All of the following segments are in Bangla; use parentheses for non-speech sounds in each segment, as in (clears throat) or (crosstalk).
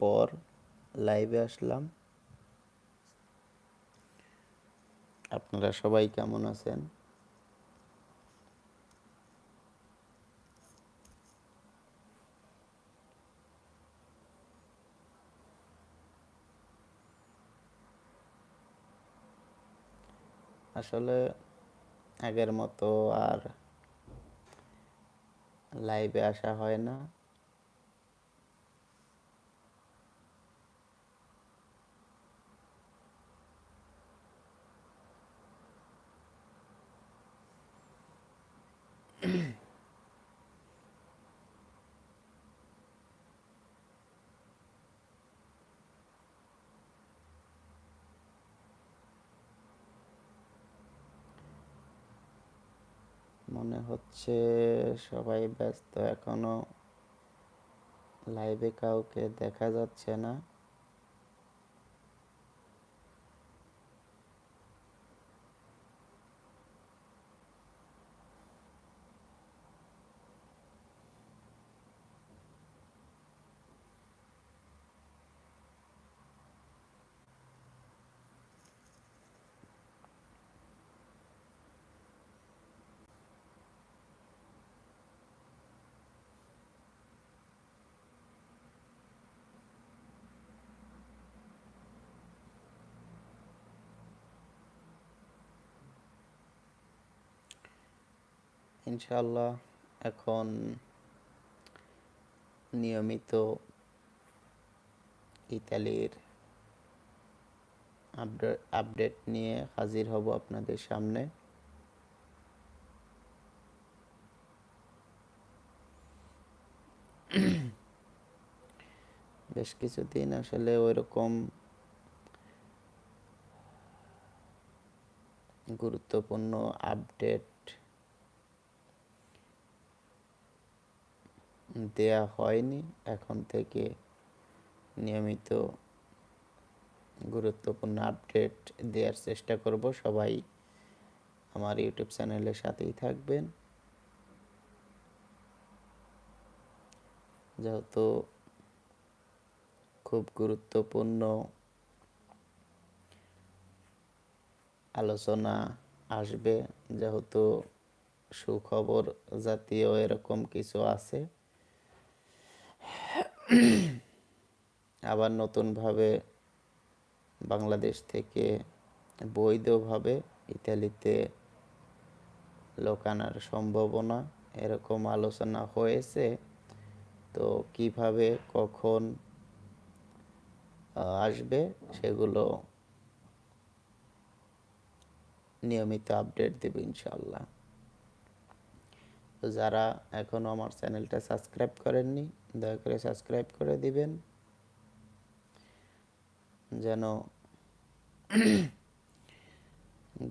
পর লাইভে আসলাম। আপনারা সবাই কেমন আছেন? আসলে আগের মতো আর লাইভে আসা হয় না। মনে হচ্ছে সবাই ব্যস্ত এখনও। লাইভে কাউকে দেখা যাচ্ছে না। ইনশাল্লাহ এখন নিয়মিত ইতালির আপডেট নিয়ে হাজির হব আপনাদের সামনে। বেশ কিছুদিন আসলে ওইরকম গুরুত্বপূর্ণ আপডেট দেয়া হয়নি। এখন থেকে নিয়মিত গুরুত্বপূর্ণ আপডেট দেওয়ার চেষ্টা করব। সবাই আমার ইউটিউব চ্যানেলের সাথেই থাকবেন। যেহেতু খুব গুরুত্বপূর্ণ আলোচনা আসবে, যেহেতু সুখবর জাতীয় এরকম কিছু আছে। আবার নতুনভাবে বাংলাদেশ থেকে বৈধভাবে ইতালিতে লোক আনার সম্ভাবনা এরকম আলোচনা হয়েছে। তো কীভাবে, কখন আসবে সেগুলো নিয়মিত আপডেট দেব ইনশাল্লাহ তো যারা এখনও আমার চ্যানেলটা সাবস্ক্রাইব করেননি দয়া করে সাবস্ক্রাইব করে দিবেন, যেন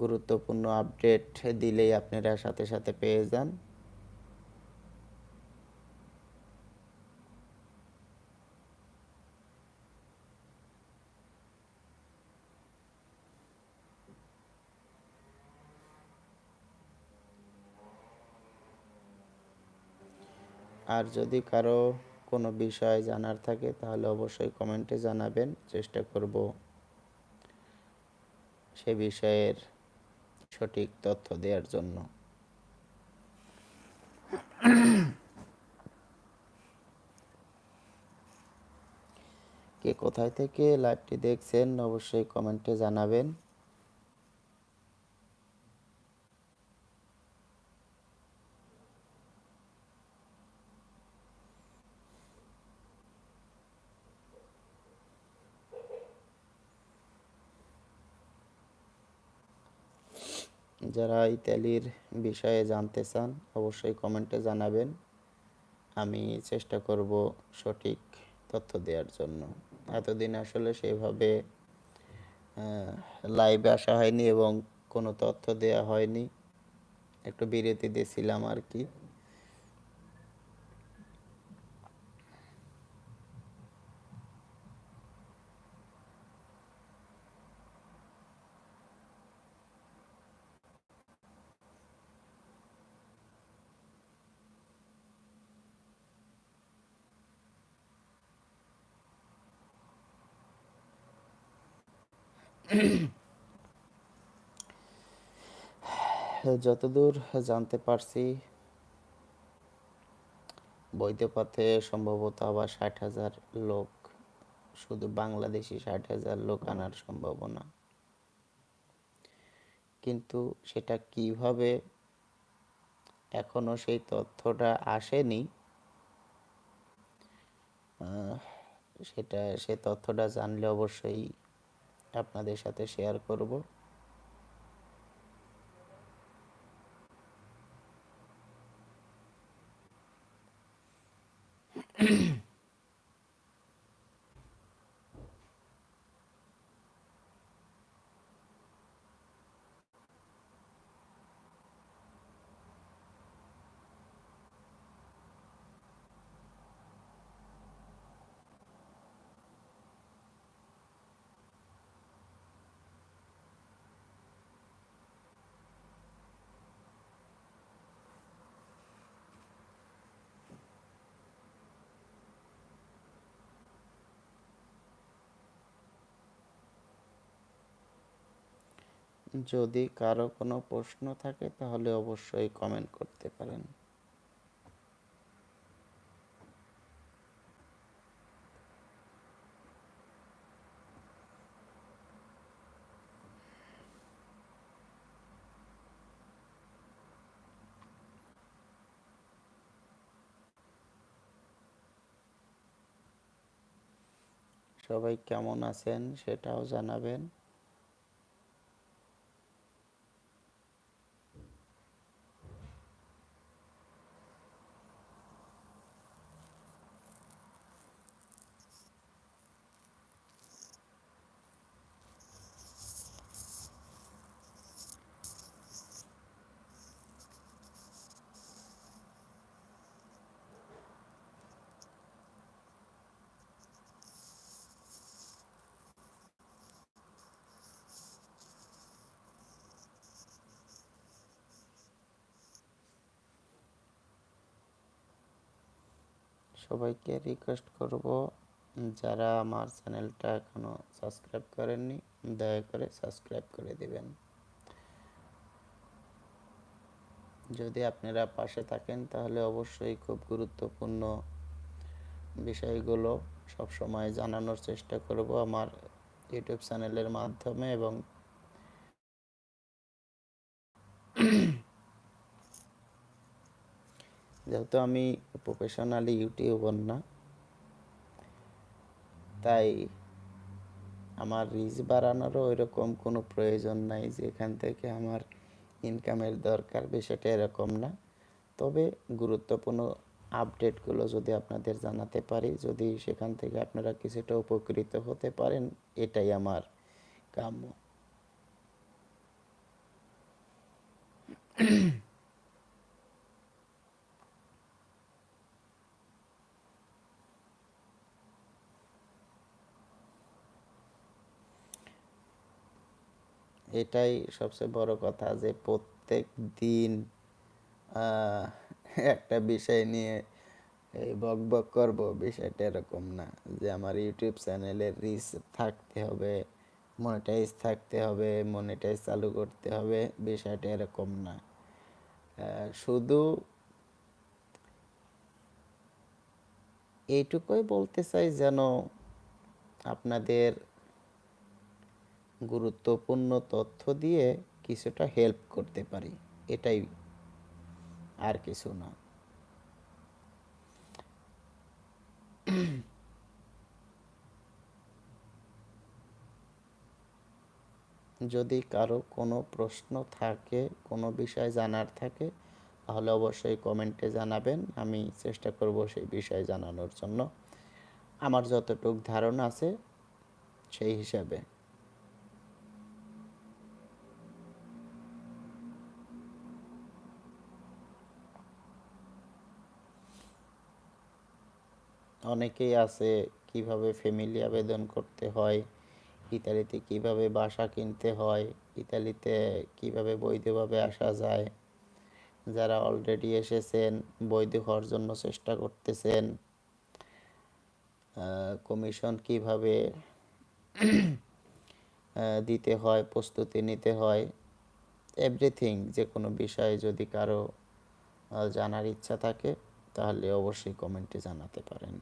গুরুত্বপূর্ণ আপডেট দিলেই আপনারা সাথে সাথে পেয়ে যান। আর যদি কারও কোনো বিষয় জানার থাকে, তাহলে অবশ্যই কমেন্টে জানাবেন। চেষ্টা করব সে বিষয়ের সঠিক তথ্য দেওয়ার জন্য। কে কোথায় থেকে লাইভটি দেখছেন, অবশ্যই কমেন্টে জানাবেন। যারা ইতালির বিষয়ে জানতে চান, অবশ্যই কমেন্টে জানাবেন। আমি চেষ্টা করব সঠিক তথ্য দেওয়ার জন্য। এতদিন আসলে সেভাবে লাইভে আসা হয়নি এবং কোনো তথ্য দেওয়া হয়নি। একটু বিরতি দিয়েছিলাম আর কি। (clears throat) যতদূর জানতে পারছি বৈধ পথে সম্ভবত আবার ষাট হাজার লোক, শুধু বাংলাদেশি ষাট হাজার লোক আনার সম্ভাবনা। কিন্তু সেটা কীভাবে, এখনও সেই তথ্যটা আসেনি। সেটা, সে তথ্যটা জানলে অবশ্যই আপনাদের সাথে শেয়ার করব। যদি কারও কোনো প্রশ্ন থাকে, তাহলে অবশ্যই কমেন্ট করতে পারেন। সবাই কেমন আছেন সেটাও জানাবেন। সবাইকে রিকোয়েস্ট করব, যারা আমার চ্যানেলটা এখনও সাবস্ক্রাইব করেননি, দয়া করে সাবস্ক্রাইব করে দিবেন। যদি আপনারা পাশে থাকেন, তাহলে অবশ্যই খুব গুরুত্বপূর্ণ বিষয়গুলো সবসময় জানানোর চেষ্টা করব আমার ইউটিউব চ্যানেলের মাধ্যমে এবং যেহেতু আমি প্রফেশনালি ইউটিউবার না, তাই আমার রিচ বাড়ানোরও ওইরকম কোনো প্রয়োজন নাই যে এখান থেকে আমার ইনকামের দরকার বিষয়টা এরকম না। তবে গুরুত্বপূর্ণ আপডেটগুলো যদি আপনাদের জানাতে পারি, যদি সেখান থেকে আপনারা কিছুটা উপকৃত হতে পারেন, এটাই আমার কাম্য। এটাই সবচেয়ে বড় কথা যে প্রত্যেক দিন একটা বিষয় নিয়ে এই বক বক করব, বিষয়টা এরকম না যে আমার ইউটিউব চ্যানেলের রিচ থাকতে হবে মনিটাইজ থাকতে হবে মনিটাইজ চালু করতে হবে, বিষয়টা এরকম না। শুধু এইটুকুই বলতে চাই যেন আপনাদের গুরুত্বপূর্ণ তথ্য দিয়ে কিছুটা হেল্প করতে পারি। এটাই আর কিছু না। যদি কারও কোনো প্রশ্ন থাকে, কোনো বিষয় জানার থাকে, তাহলে অবশ্যই কমেন্টে জানাবেন। আমি চেষ্টা করব সেই বিষয় জানানোর জন্য। আমার যতটুক ধারণা আছে, সেই হিসাবে। অনেকেই আছে কীভাবে ফ্যামিলি আবেদন করতে হয়, ইতালিতে কীভাবে বাসা কিনতে হয়, ইতালিতে কীভাবে বৈধভাবে আসা যায়, যারা অলরেডি এসেছেন, বৈধ হওয়ার জন্য চেষ্টা করতেছেন কমিশন কীভাবে দিতে হয়, প্রস্তুতি নিতে হয় এভরিথিং যে কোনো বিষয়ে যদি কারও জানার ইচ্ছা থাকে, তাহলে অবশ্যই কমেন্টে জানাতে পারেন।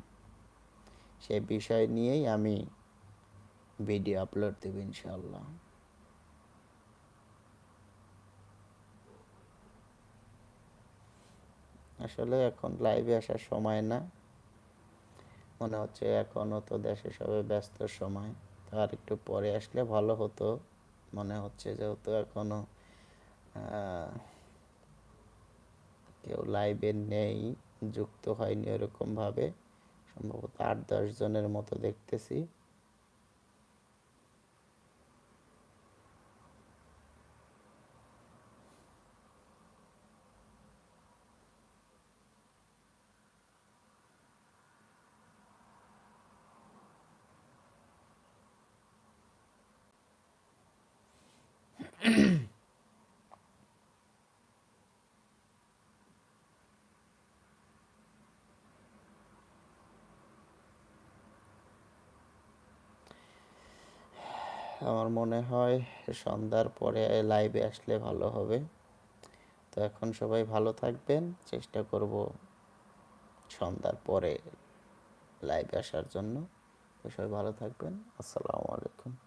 সেই বিষয় নিয়েই আমি ভিডিও আপলোড দেব ইনশাআল্লাহ। আসলে এখন লাইভে আসার সময় না। মনে হচ্ছে এখনও তো দেশে সবাই ব্যস্ত সময়। তার একটু পরে আসলে ভালো হতো। মনে হচ্ছে যেহেতু এখনও আহ, কেউ লাইভে নেই যুক্ত হয়নি ওরকম ভাবে সম্ভবত আট দশ জনের মতো দেখতেছি। (clears throat) আমার মনে হয় সন্ধ্যার পরে লাইভে আসলে ভালো হবে। তো এখন সবাই ভালো থাকবেন, চেষ্টা করব সন্ধ্যার পরে লাইভে আসার জন্য। তো সবাই ভালো থাকবেন, আসসালামু আলাইকুম।